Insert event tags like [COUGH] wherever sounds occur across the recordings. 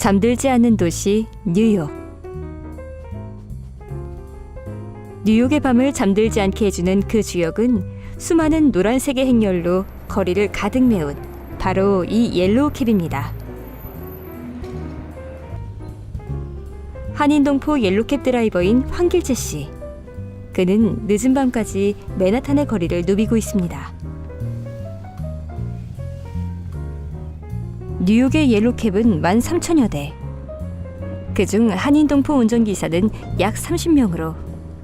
잠들지 않는 도시 뉴욕. 뉴욕의 밤을 잠들지 않게 해주는 그 주역은 수많은 노란색의 행렬로 거리를 가득 메운 바로 이 옐로우 캡입니다. 한인동포 옐로캡 드라이버인 황길재 씨. 그는 늦은 밤까지 맨하탄의 거리를 누비고 있습니다. 뉴욕의 옐로캡은 13,000여 대. 그중 한인 동포 운전기사는 약 30명으로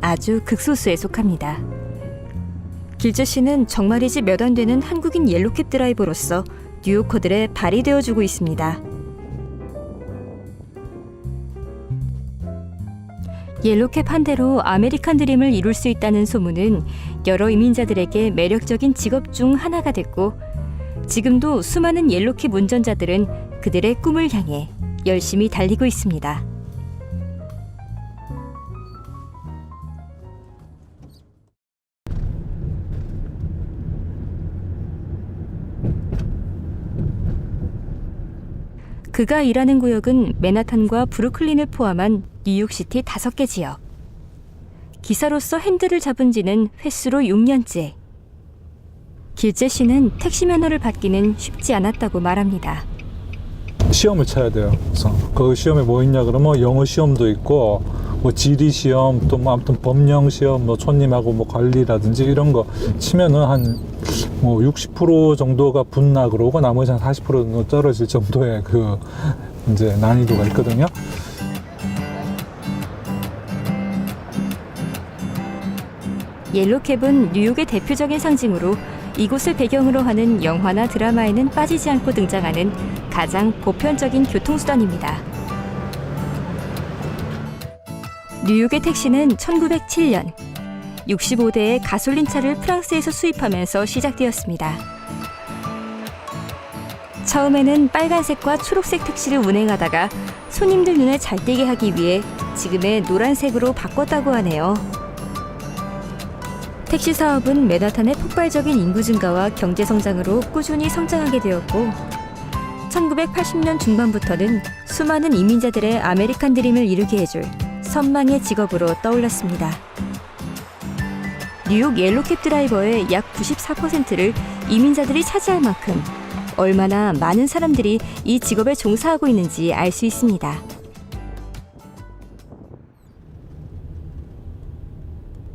아주 극소수에 속합니다. 길재 씨는 정말이지 몇 안 되는 한국인 옐로캡 드라이버로서 뉴요커들의 발이 되어주고 있습니다. 옐로캡 한 대로 아메리칸 드림을 이룰 수 있다는 소문은 여러 이민자들에게 매력적인 직업 중 하나가 됐고 지금도 수많은 옐로캡 운전자들은 그들의 꿈을 향해 열심히 달리고 있습니다. 그가 일하는 구역은 맨하탄과 브루클린을 포함한 뉴욕시티 다섯 개 지역. 기사로서 핸들을 잡은 지는 횟수로 6년째. 길재 씨는 택시 면허를 받기는 쉽지 않았다고 말합니다. 시험을 쳐야 돼요. 그래서 그 시험에 뭐 있냐 그러면 영어 시험도 있고 뭐 지리 시험 또 뭐 아무튼 법령 시험 뭐 손님하고 뭐 관리라든지 이런 거 치면은 한 뭐 60% 정도가 붙나 그러고 나머지 한 40% 정도 떨어질 정도의 그 이제 난이도가 있거든요. 옐로캡은 뉴욕의 대표적인 상징으로 이곳을 배경으로 하는 영화나 드라마에는 빠지지 않고 등장하는 가장 보편적인 교통수단입니다. 뉴욕의 택시는 1907년 65대의 가솔린차를 프랑스에서 수입하면서 시작되었습니다. 처음에는 빨간색과 초록색 택시를 운행하다가 손님들 눈에 잘 띄게 하기 위해 지금의 노란색으로 바꿨다고 하네요. 택시 사업은 맨하탄의 폭발적인 인구 증가와 경제 성장으로 꾸준히 성장하게 되었고 1980년 중반부터는 수많은 이민자들의 아메리칸 드림을 이루게 해줄 선망의 직업으로 떠올랐습니다. 뉴욕 옐로캡 드라이버의 약 94%를 이민자들이 차지할 만큼 얼마나 많은 사람들이 이 직업에 종사하고 있는지 알 수 있습니다.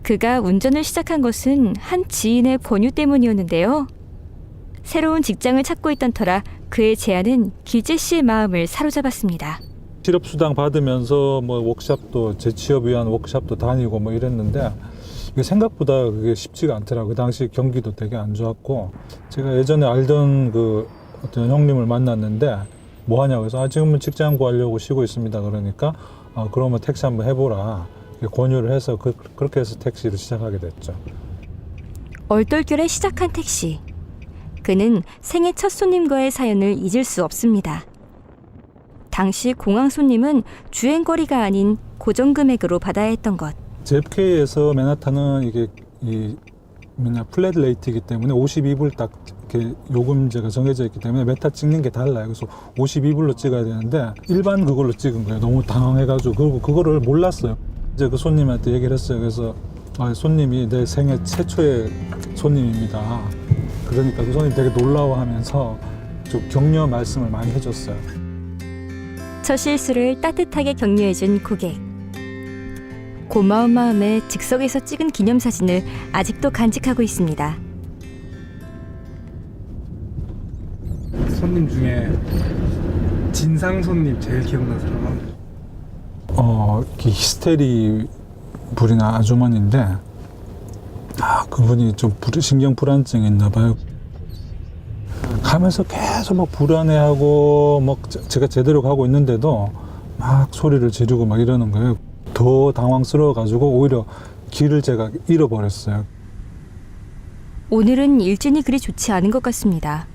그가 운전을 시작한 것은 한 지인의 권유 때문이었는데요. 새로운 직장을 찾고 있던 터라 그의 제안은 길재 씨의 마음을 사로잡았습니다. 실업 수당 받으면서 뭐 워크샵도 재취업 위한 워크샵도 다니고 뭐 이랬는데 생각보다 그게 쉽지가 않더라고요. 그 당시 경기도 되게 안 좋았고 제가 예전에 알던 그 어떤 형님을 만났는데 뭐 하냐고 해서 아 지금은 직장 구하려고 쉬고 있습니다. 그러니까 아 그러면 택시 한번 해보라 권유를 해서 그, 그렇게 해서 택시를 시작하게 됐죠. 얼떨결에 시작한 택시. 그는 생애 첫 손님과의 사연을 잊을 수 없습니다. 당시 공항 손님은 주행 거리가 아닌 고정 금액으로 받아야 했던 것. JFK에서 맨하탄은 이게 이 뭐냐 플랫 레이트이기 때문에 52불 딱 이렇게 요금제가 정해져 있기 때문에 메타 찍는 게 달라요. 그래서 52불로 찍어야 되는데 일반 그걸로 찍은 거예요. 너무 당황해가지고 그리고 그거를 몰랐어요. 이제 그 손님한테 얘기를 했어요. 그래서 아, 손님이 내 생애 최초의 손님입니다. 그러니까 그 손님 되게 놀라워하면서 좀 격려 말씀을 많이 해줬어요. 첫 실수를 따뜻하게 격려해준 고객. 고마운 마음에 즉석에서 찍은 기념사진을 아직도 간직하고 있습니다. 손님 중에 진상 손님 제일 기억나는 사람은 어, 히스테리 부리는 아주머니인데, 아, 그분이 좀 불- 신경 불안증이 있나 봐요. 가면서 계속 막 불안해하고, 막 제- 제가 제대로 가고 있는데도 막 소리를 지르고 막 이러는 거예요. 더 당황스러워 가지고 오히려 길을 제가 잃어버렸어요. 오늘은 일진이 그리 좋지 않은 것 같습니다.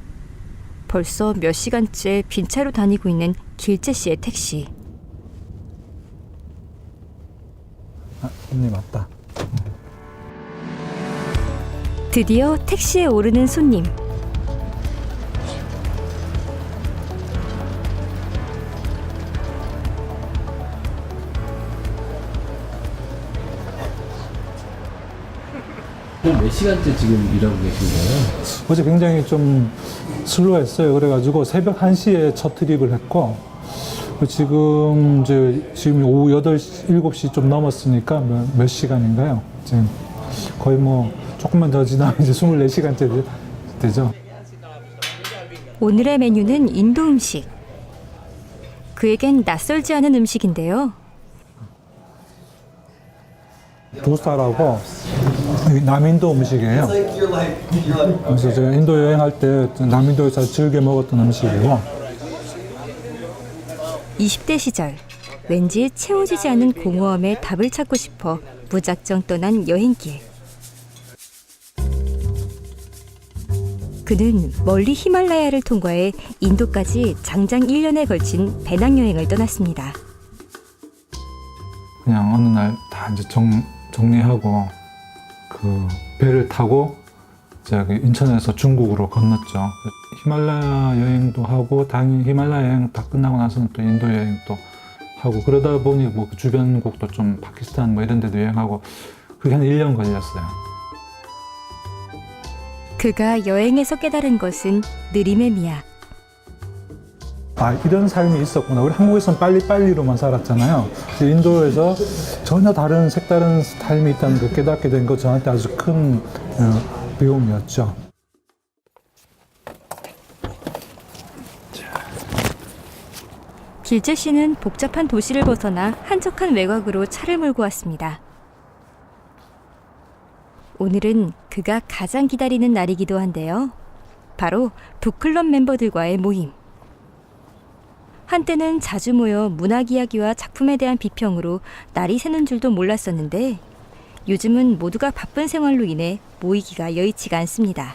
벌써 몇 시간째 빈 차로 다니고 있는 길재 씨의 택시. 손님 왔다. 드디어 택시에 오르는 손님. 몇 시간째 지금 일하고 계신 거예요? 어제 굉장히 좀 슬로했어요. 그래가지고 새벽 1시에 첫 트립을 했고 지금 이제 지금 오후 8시, 7시 좀 넘었으니까 몇, 몇 시간인가요? 지금 거의 뭐 조금만 더 지나면 이제 24시간째 되죠. 오늘의 메뉴는 인도 음식. 그에겐 낯설지 않은 음식인데요. 도사라고 남인도 음식이에요. 그래서 제가 인도 여행할 때 남인도에서 즐겨 먹었던 음식이고 20대 시절 왠지 채워지지 않은 공허함에 답을 찾고 싶어 무작정 떠난 여행길. 그는 멀리 히말라야를 통과해 인도까지 장장 1년에 걸친 배낭여행을 떠났습니다. 그냥 어느 날 다 이제 정, 정리하고 그 배를 타고 저기 인천에서 중국으로 건넜죠. 히말라야 여행도 하고 당연히 히말라야 여행 다 끝나고 나서는 또 인도 여행도 하고 그러다 보니 뭐 그 주변국도 좀 파키스탄 뭐 이런 데도 여행하고 그게 한 1년 걸렸어요. 그가 여행에서 깨달은 것은 느림의 미학. 아 이런 삶이 있었구나. 우리 한국에서는 빨리빨리로만 살았잖아요. 근데 인도에서 전혀 다른 색다른 삶이 있다는 걸 깨닫게 된 거 저한테 아주 큰 어, 배움이었죠. 길재 씨는 복잡한 도시를 벗어나 한적한 외곽으로 차를 몰고 왔습니다. 오늘은 그가 가장 기다리는 날이기도 한데요. 바로 북클럽 멤버들과의 모임. 한때는 자주 모여 문학 이야기와 작품에 대한 비평으로 날이 새는 줄도 몰랐었는데 요즘은 모두가 바쁜 생활로 인해 모이기가 여의치가 않습니다.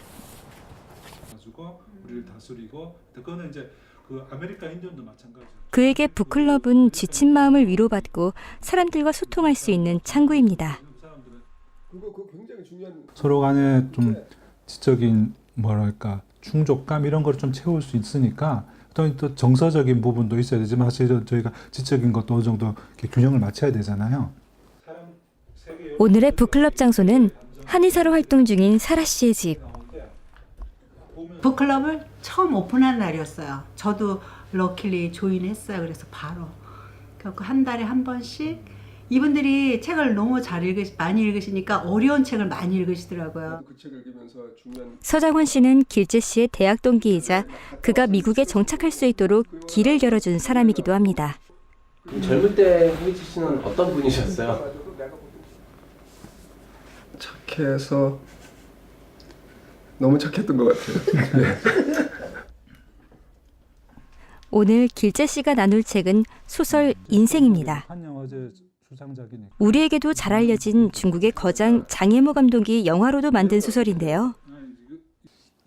가지고 우리를 다스리고 그거는 이제 그 아메리카 인디언도 마찬가지. 그에게 북클럽은 지친 마음을 위로받고 사람들과 소통할 수 있는 창구입니다. 서로 간에 좀 지적인 뭐랄까 충족감 이런 걸 좀 채울 수 있으니까 또, 또 정서적인 부분도 있어야 되지만 사실 저- 저희가 지적인 것도 어느 정도 이렇게 균형을 맞춰야 되잖아요. 오늘의 북클럽 장소는 한의사로 활동 중인 사라 씨의 집. 북클럽을 처음 오픈한 날이었어요. 저도 럭키리 조인했어요. 그래서 바로. 그래서 한 달에 한 번씩 이분들이 책을 너무 잘 읽으시, 많이 읽으시니까 어려운 책을 많이 읽으시더라고요. 그 서장원 씨는 길재 씨의 대학 동기이자 그가 미국에 정착할 수 있도록 길을 열어준 사람이기도 합니다. 젊을 때 홍희지 씨는 어떤 분이셨어요? 착해서 너무 착했던 것 같아요. [LAUGHS] 오늘 길재 씨가 나눌 책은 소설 인생입니다. 우리에게도 잘 알려진 중국의 거장 장혜모 감독이 영화로도 만든 소설인데요.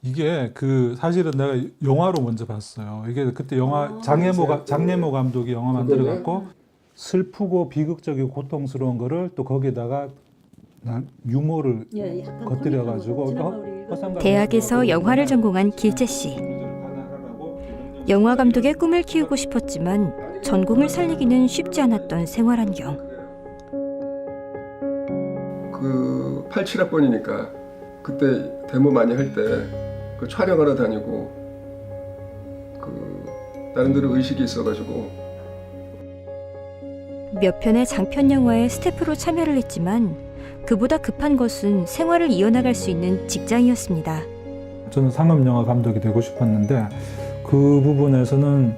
이게 그 사실은 내가 영화로 먼저 봤어요. 이게 그때 영화 장예모 장예모 감독이 영화 만들어 갖고 슬프고 비극적이고 고통스러운 거를 또 거기에다가 나- 유머를 겉들여 가지고 대학에서 영화를 전공한 길재 씨. 영화 감독의 꿈을 키우고 싶었지만 전공을 살리기는 쉽지 않았던 생활 환경. 그 87학번이니까 그때 데모 많이 할 때 그 촬영하러 다니고 그 나름대로 의식이 있어가지고 몇 편의 장편 영화에 스태프로 참여를 했지만 그보다 급한 것은 생활을 이어나갈 수 있는 직장이었습니다. 저는 상업 영화 감독이 되고 싶었는데 그 부분에서는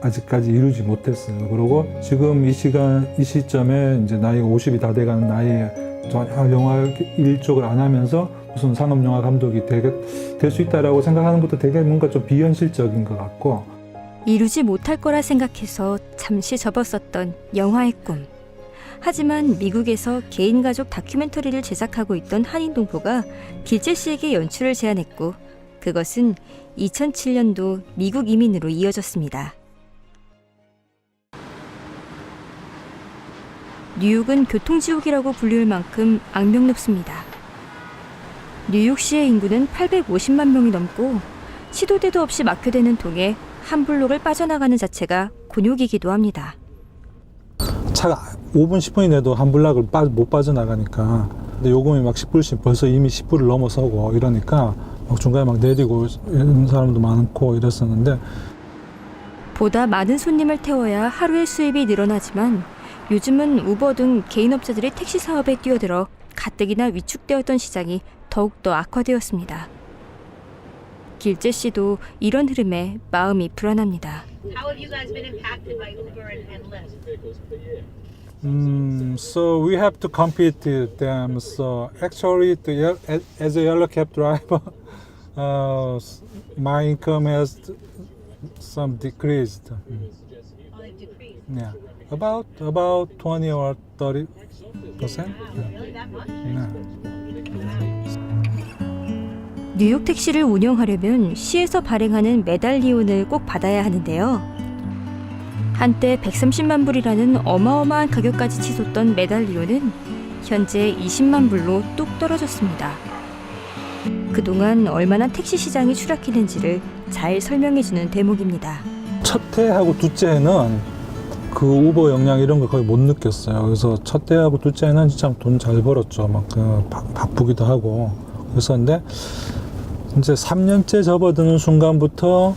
아직까지 이루지 못했어요. 그리고 지금 이 시간 이 시점에 이제 나이가 50이 다 돼가는 나이에 전혀 영화 일 쪽을 안 하면서 무슨 상업 영화 감독이 될 수 있다라고 생각하는 것도 되게 뭔가 좀 비현실적인 것 같고 이루지 못할 거라 생각해서 잠시 접었었던 영화의 꿈. 하지만 미국에서 개인 가족 다큐멘터리를 제작하고 있던 한인동포가 길재 씨에게 연출을 제안했고 그것은 2007년도 미국 이민으로 이어졌습니다. 뉴욕은 교통지옥이라고 불릴 만큼 악명 높습니다. 뉴욕시의 인구는 850만 명이 넘고 시도 때도 없이 막혀대는 통에 한 블록을 빠져나가는 자체가 곤욕이기도 합니다. 차가 5분 10분이 내도 한 블락을 빠, 못 빠져나가니까 근데 요금이 막 10불씩 벌써 이미 10불을 넘어서고 이러니까 막 중간에 막 내리고 이런 사람도 많고 이랬었는데 보다 많은 손님을 태워야 하루의 수입이 늘어나지만 요즘은 우버 등 개인업자들이 택시 사업에 뛰어들어 가뜩이나 위축되었던 시장이 더욱더 악화되었습니다. 길재 씨도 이런 흐름에 마음이 불안합니다. How have you guys been impacted by Uber and, and Lyft? Mm, so we have to compete with them. So actually, ye- as, a yellow cab driver, uh, my income has some decreased. Oh. Yeah, about about twenty or thirty percent. Much? 뉴욕 택시를 운영하려면 시에서 발행하는 메달리온을 꼭 받아야 하는데요. 한때 130만 불이라는 어마어마한 가격까지 치솟던 메달리온은 현재 20만 불로 뚝 떨어졌습니다. 그동안 얼마나 택시 시장이 추락했는지를 잘 설명해주는 대목입니다. 첫 해하고 둘째 해는 그 우버 영향 이런 거 거의 못 느꼈어요. 그래서 첫 해하고 둘째 해는 진짜 돈 잘 벌었죠. 막 그 바쁘기도 하고. 그래서 근데 이제 3년째 접어드는 순간부터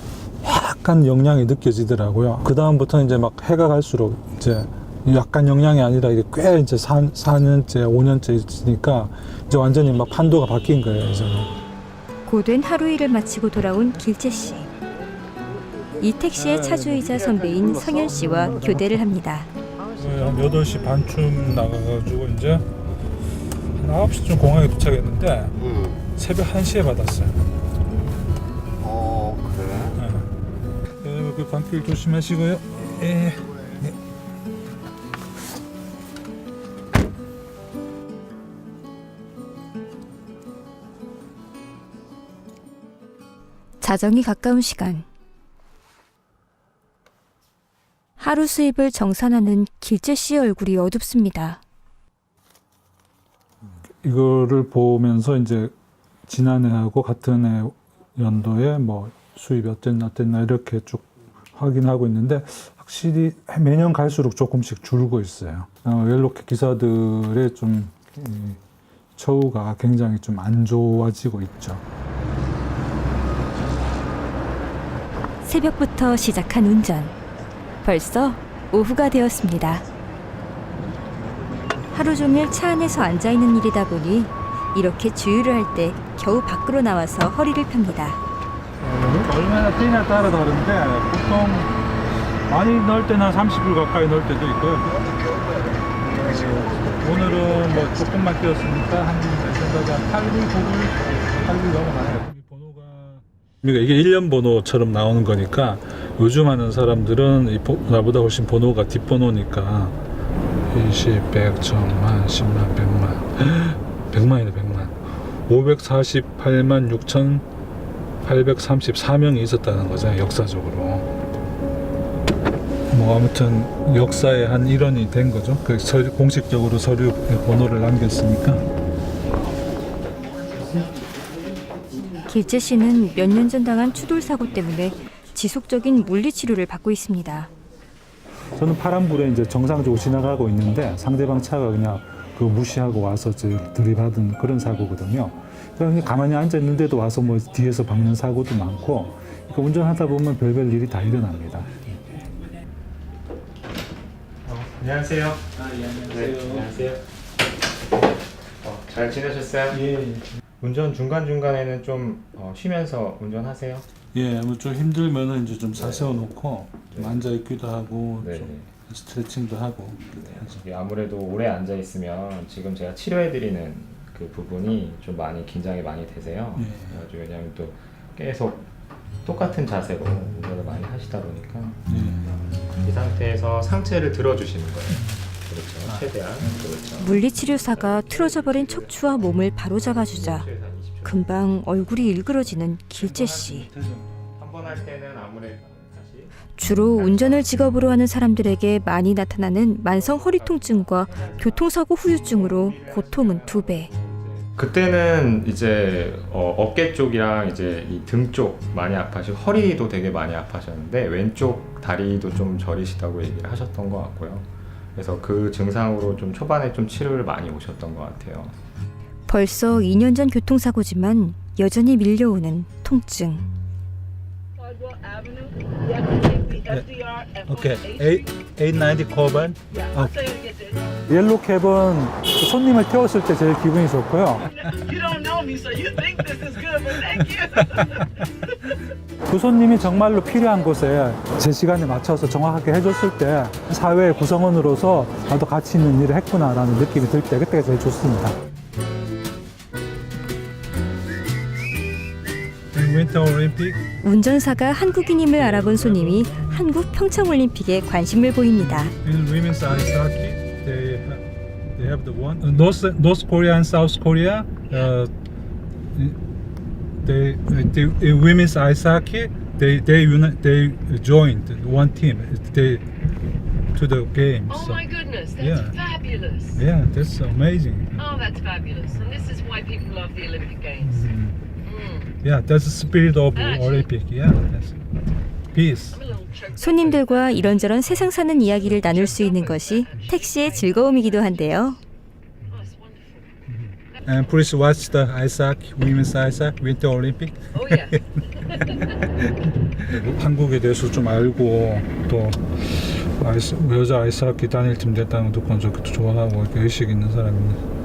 약간 영향이 느껴지더라고요. 그 다음부터 이제 막 해가 갈수록 이제 약간 영향이 아니라 이게 꽤 이제 4, 4년째, 5년째 있으니까 이제 완전히 막 판도가 바뀐 거예요, 이제는. 고된 하루 일을 마치고 돌아온 길재 씨. 이 택시의 차주이자 선배인 성현 씨와 교대를 합니다. 한 8시 반쯤 나가가지고 이제 한 9시쯤 공항에 도착했는데 응. 새벽 1시에 받았어요. 그 밤길 조심하시고요. 예. 네. 자정이 가까운 시간. 하루 수입을 정산하는 길재 씨의 얼굴이 어둡습니다. 이거를 보면서 이제 지난해하고 같은 해 연도에 뭐 수입이 어땠나 어땠나 이렇게 쭉 확인하고 있는데 확실히 매년 갈수록 조금씩 줄고 있어요. 어, 옐로켓 기사들의 좀 이, 처우가 굉장히 좀 안 좋아지고 있죠. 새벽부터 시작한 운전. 벌써 오후가 되었습니다. 하루 종일 차 안에서 앉아 있는 일이다 보니 이렇게 주유를 할 때 겨우 밖으로 나와서 허리를 펴니다. 얼마나 뛰냐 따라 다른데 보통 많이 넣을 때는 한 30불 가까이 넣을 때도 있고요. 어, 오늘은 뭐 조금만 뛰었으니까 한 8불, 9불, 8불 넘어가요. 이게 1년 번호처럼 나오는 거니까 요즘 하는 사람들은 나보다 훨씬 번호가 뒷번호니까 20, 100, 1000만, 10만, 100만 100만이네 100만 548만 6천 834명이 있었다는 거죠 역사적으로 뭐 아무튼 역사의 한 일원이 된 거죠 그 서류, 공식적으로 서류 번호를 남겼으니까 길재 씨는 몇 년 전 당한 추돌 사고 때문에 지속적인 물리 치료를 받고 있습니다. 저는 파란불에 이제 정상적으로 지나가고 있는데 상대방 차가 그냥 그 무시하고 와서 저 들이받은 그런 사고거든요. 그냥 가만히 앉아 있는데도 와서 뭐 뒤에서 박는 사고도 많고 그러니까 운전하다 보면 별별 일이 다 일어납니다. 안녕하세요. 아, 예, 안녕하세요. 안녕하세요. 어, 잘 지내셨어요? 예, 운전 중간 중간에는 좀 어, 쉬면서 운전하세요. 예, 뭐 좀 힘들면은 이제 좀 사세워 놓고 좀 앉아 있기도 하고 네. 좀 스트레칭도 하고 이게 아무래도 오래 앉아 있으면 지금 제가 치료해 드리는 그 부분이 좀 많이 긴장이 많이 되세요. 예. 그래가지고 왜냐하면 또 계속 똑같은 자세로 운전을 많이 하시다 보니까 예. 이 상태에서 상체를 들어주시는 거예요. 그렇죠. 최대한 그렇죠. 물리 치료사가 틀어져 버린 척추와 몸을 바로 잡아주자 최대한 20초. 금방 얼굴이 일그러지는 길재 씨. 한번 할 때는 아무래도 다시 주로 운전을 직업으로 하는 사람들에게 많이 나타나는 만성 허리 통증과 교통사고 후유증으로 고통은 두 배. 그때는 이제 어, 어깨 쪽이랑 이제 이 등 쪽 많이 아파시고 허리도 되게 많이 아파하셨는데 왼쪽 다리도 좀 저리시다고 얘기를 하셨던 것 같고요. 그래서 그 증상으로 좀 초반에 좀 치료를 많이 오셨던 것 같아요. 벌써 2년 전 교통사고지만 여전히 밀려오는 통증. 오케이. 890 코반. 아, 옐로 캡은 손님을 태웠을 때 제일 기분이 좋고요. You don't know me, so you think this is good, but thank you. 그 손님이 정말로 필요한 곳에 제 시간에 맞춰서 정확하게 해줬을 때 사회의 구성원으로서 나도 가치 있는 일을 했구나라는 느낌이 들 때 그때가 제일 좋습니다. 운전사가 한국인임을 알아본 손님이 한국 평창올림픽에 관심을 보입니다. They have, the one uh, North North Korea and South Korea uh, they, they in women's ice hockey they they uni- they joined one team they to the games Oh so, my goodness, that's Yeah. fabulous. yeah that's amazing Oh, that's fabulous. And this is why people love the Olympic Games. Mhm. Mm. yeah that's the spirit of Olympic yeah that's peace 손님들과 이런저런 세상 사는 이야기를 나눌 수 있는 것이 택시의 즐거움이기도 한데요. [LAUGHS] And please watch the hockey women's hockey winter Olympic Oh, yeah. [LAUGHS] 한국에 대해서 좀 알고 또 아이스, 여자 아이스하키 단일 팀 됐다는 것도 저것도 좋아하고 이렇게 의식 있는 사람입니다.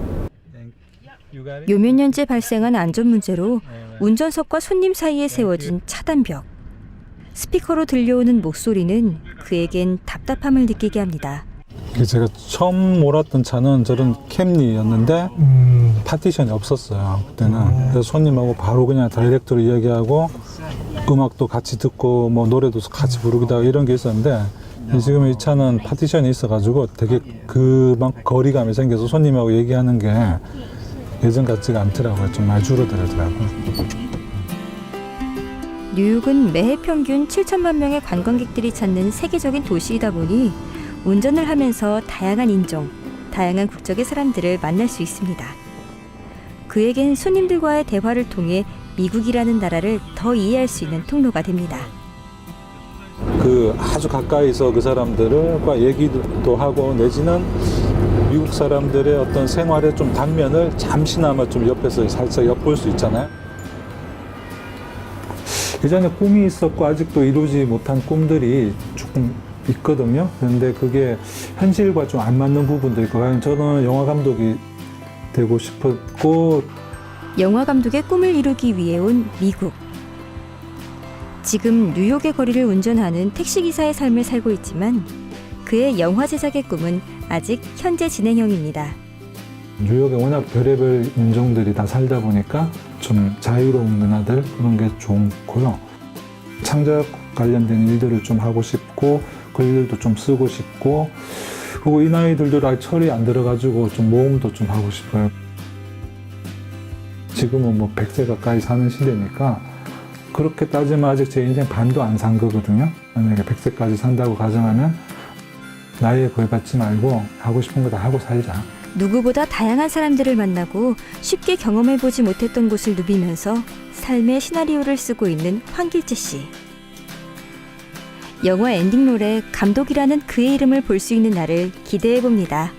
요몇 년째 발생한 안전 문제로 운전석과 손님 사이에 세워진 차단벽. 스피커로 들려오는 목소리는 그에겐 답답함을 느끼게 합니다. 제가 처음 몰았던 차는 저런 캠리였는데 음, 파티션이 없었어요 그때는. 그래서 손님하고 바로 그냥 다이렉트로 이야기하고 음악도 같이 듣고 뭐 노래도 같이 부르기도 하고 이런 게 있었는데 지금 이 차는 파티션이 있어가지고 되게 그만 거리감이 생겨서 손님하고 얘기하는 게 예전 같지가 않더라고요. 좀 많이 줄어들더라고요 뉴욕은 매해 평균 7천만 명의 관광객들이 찾는 세계적인 도시이다 보니 운전을 하면서 다양한 인종, 다양한 국적의 사람들을 만날 수 있습니다. 그에겐 손님들과의 대화를 통해 미국이라는 나라를 더 이해할 수 있는 통로가 됩니다. 그 아주 가까이서 그 사람들과 얘기도 하고 내지는 미국 사람들의 어떤 생활의 좀 단면을 잠시나마 좀 옆에서 살짝 엿볼 수 있잖아요. 예전에 꿈이 있었고 아직도 이루지 못한 꿈들이 조금 있거든요. 그런데 그게 현실과 좀 안 맞는 부분도 있고, 저는 영화 감독이 되고 싶었고, 영화 감독의 꿈을 이루기 위해 온 미국. 지금 뉴욕의 거리를 운전하는 택시 기사의 삶을 살고 있지만 그의 영화 제작의 꿈은 아직 현재 진행형입니다. 뉴욕에 워낙 별의별 인종들이 다 살다 보니까 좀 자유로운 문화들 그런 게 좋고요. 창작 관련된 일들을 좀 하고 싶고 글들도 좀 쓰고 싶고 그리고 이 나이들도 아직 철이 안 들어가지고 좀 모험도 좀 하고 싶어요. 지금은 뭐 100세 가까이 사는 시대니까 그렇게 따지면 아직 제 인생 반도 안 산 거거든요. 만약에 100세까지 산다고 가정하면 나이에 걸 받지 말고 하고 싶은 거 다 하고 살자. 누구보다 다양한 사람들을 만나고 쉽게 경험해보지 못했던 곳을 누비면서 삶의 시나리오를 쓰고 있는 황길재 씨. 영화 엔딩롤에 감독이라는 그의 이름을 볼 수 있는 날을 기대해 봅니다.